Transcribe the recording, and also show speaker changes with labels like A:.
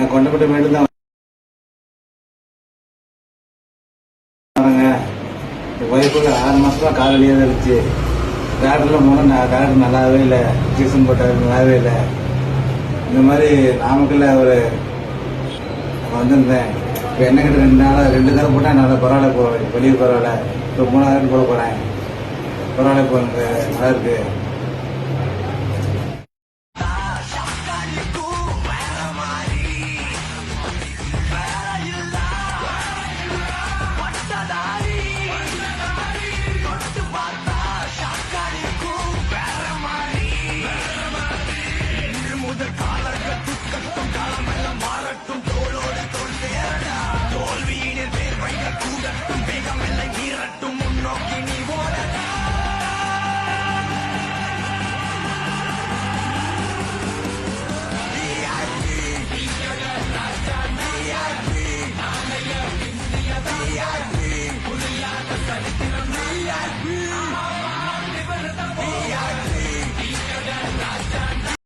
A: நான் கொண்டப்பட்ட மேட்டு தான். வரேங்க ஒய்ஃபுக்கு ஆறு மாசமா கால் வழியாக தான் இருந்துச்சு டாக்டர்லாம் போனால் நான் டாக்டர் நல்லாவே இல்லை. இன்ஜெக்ஷன் போட்டார் நல்லாவே இல்லை. இந்த மாதிரி நாமக்கல்ல ஒரு வந்திருந்தேன். இப்போ என்ன கிட்ட ரெண்டு நாளாக ரெண்டு தடவை போட்டால் நல்லா பரவாயில்ல போ வெளியே பரவாயில்ல. இப்போ மூணாவது போட போகிறேன் பரவாயில்ல இப்போ நல்லா இருக்குது